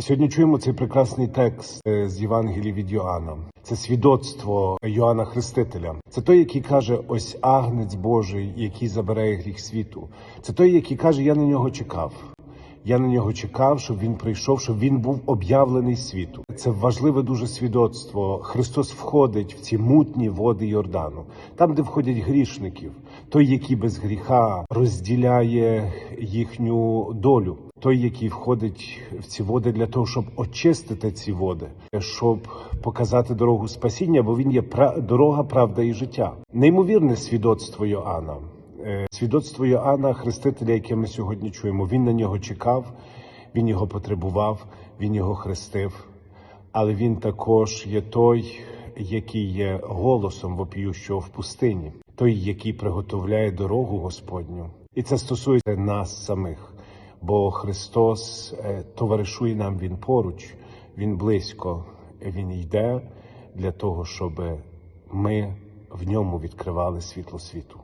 Сьогодні чуємо цей прекрасний текст е, з Євангелії від Йоанна. Це свідоцтво Йоанна Хрестителя. Це той, який каже: ось агнець Божий, який забирає гріх світу. Це той, який каже: Я на нього чекав. Я на нього чекав, щоб він прийшов, щоб він був об'явлений світу. Це важливе дуже свідоцтво. Христос входить в ці мутні води Йордану, там, де входять грішників, той, який без гріха розділяє їхню долю. Той, який входить в ці води для того, щоб очистити ці води, щоб показати дорогу спасіння, бо він є дорога, правда і життя. Неймовірне свідоцтво Йоанна. Е, Свідоцтво Йоанна, хрестителя, яке ми сьогодні чуємо, він на нього чекав, він його потребував, він його хрестив. Але він також є той, який є голосом вопіющого в пустині, той, який приготовляє дорогу Господню. І це стосується нас самих, бо Христос е, товаришує нам Він поруч, Він близько, Він йде для того, щоб ми в ньому відкривали світло світу.